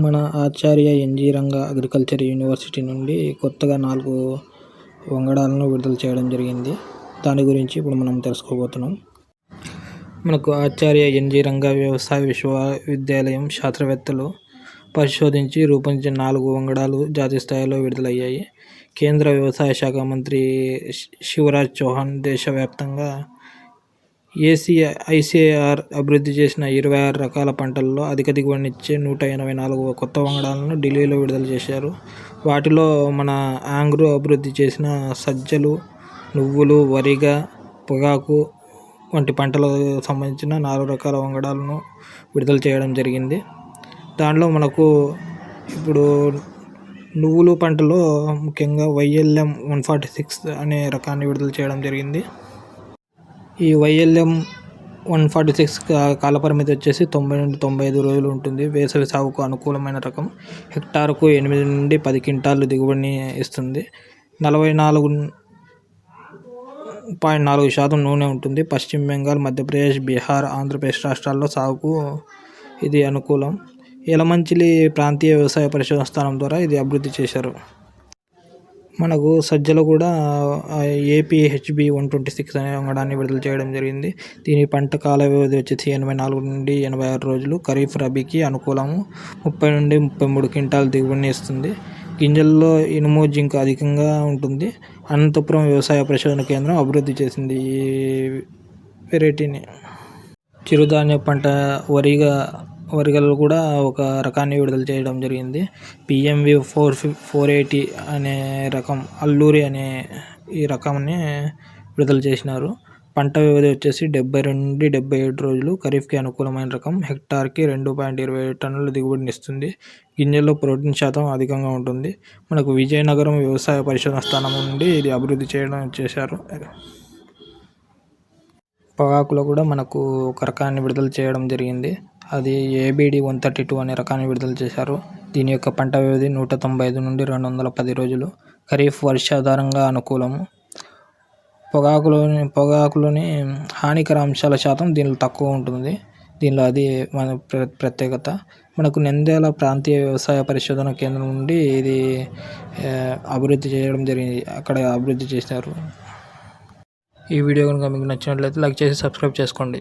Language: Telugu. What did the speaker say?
మన Acharya N G Ranga agriculture university నుండి కొత్తగా నాలుగు వంగడాలను విడుదల చేయడం జరిగింది. దాని గురించి ఇప్పుడు మనం తెలుసుకోబోతున్నాం. మనకు ఆచార్య ఎన్జీ రంగా వ్యవసాయ విశ్వవిద్యాలయం శాస్త్రవేత్తలు పరిశోధించి రూపొందించిన నాలుగు వంగడాలు జాతీయ స్థాయిలో విడుదలయ్యాయి. కేంద్ర వ్యవసాయ శాఖ మంత్రి శివరాజ్ చౌహాన్ దేశవ్యాప్తంగా ఏసీఐసీఆర్ అభివృద్ధి చేసిన ఇరవై ఆరు రకాల పంటల్లో అధిక దిగుబడినిచ్చే నూట ఎనభై నాలుగు కొత్త వంగడాలను ఢిల్లీలో విడుదల చేశారు. వాటిలో మన ఆంగ్రో అభివృద్ధి చేసిన సజ్జలు నువ్వులు వరిగ పొగాకు వంటి పంటలకు సంబంధించిన నాలుగు రకాల వంగడాలను విడుదల చేయడం జరిగింది. దానిలో మనకు ఇప్పుడు నువ్వులు పంటలో ముఖ్యంగా వైఎల్ఎం వన్ ఫార్టీ సిక్స్ అనే రకాన్ని విడుదల చేయడం జరిగింది. ఈ వైఎల్ఎం వన్ ఫార్టీ సిక్స్ కాలపరిమితి వచ్చేసి తొంభై నుండి తొంభై ఐదు రోజులు ఉంటుంది. వేసవి సాగుకు అనుకూలమైన రకం. హెక్టార్కు ఎనిమిది నుండి పది క్వింటాలు దిగుబడిని ఇస్తుంది. నలభై నాలుగు పాయింట్ నాలుగు శాతం నూనె ఉంటుంది. పశ్చిమ బెంగాల్ మధ్యప్రదేశ్ బీహార్ ఆంధ్రప్రదేశ్ రాష్ట్రాల్లో సాగుకు ఇది అనుకూలం. ఎలమంచిలి ప్రాంతీయ వ్యవసాయ పరిశోధన స్థానం ద్వారా ఇది అభివృద్ధి చేశారు. మనకు సజ్జలు కూడా ఏపీహెచ్బి వన్ ట్వంటీ సిక్స్ అనే వంగడాన్ని విడుదల చేయడం జరిగింది. దీని పంట కాల వ్యవధి వచ్చేసి ఎనభై నాలుగు నుండి ఎనభై ఆరు రోజులు. ఖరీఫ్ రబీకి అనుకూలము. ముప్పై నుండి ముప్పై మూడు క్వింటాల్ దిగుబడిని ఇస్తుంది. గింజల్లో ఇనుము జింక్ అధికంగా ఉంటుంది. అనంతపురం వ్యవసాయ పరిశోధన కేంద్రం అభివృద్ధి చేసింది ఈ వెరైటీని. చిరుధాన్య పంట వరిగా వరిగలు కూడా ఒక రకాన్ని విడుదల చేయడం జరిగింది. P M V four five four eighty అనే రకం అల్లూరి అనే ఈ రకంని విడుదల చేసినారు. పంట వ్యవధి వచ్చేసి డెబ్బై రెండు నుండి డెబ్బై ఏడు రోజులు. ఖరీఫ్కి అనుకూలమైన రకం హెక్టార్కి రెండు పాయింట్ ఇరవై ఏడు టన్నుల దిగుబడిని ఇస్తుంది. గింజల్లో ప్రోటీన్ శాతం అధికంగా ఉంటుంది. మనకు విజయనగరం వ్యవసాయ పరిశోధన స్థానం నుండి ఇది అభివృద్ధి చేయడం చేశారు. పొగాకులో కూడా మనకు ఒక రకాన్ని విడుదల చేయడం జరిగింది. అది ఏబిడి వన్ థర్టీ టూ అనే రకాన్ని విడుదల చేశారు. దీని యొక్క పంట వ్యవధి నూట తొంభై ఐదు నుండి రెండు వందల పది రోజులు. ఖరీఫ్ వర్షాధారంగా అనుకూలము. పొగాకులోని పొగాకులోని హానికర అంశాల శాతం దీనిలో తక్కువ ఉంటుంది దీనిలో అది మన ప్ర ప్రత్యేకత. మనకు నంద్యాల ప్రాంతీయ వ్యవసాయ పరిశోధన కేంద్రం నుండి ఇది అభివృద్ధి చేయడం జరిగింది. అక్కడ అభివృద్ధి చేశారు. ఈ వీడియో కనుక మీకు నచ్చినట్లయితే లైక్ చేసి సబ్స్క్రైబ్ చేసుకోండి.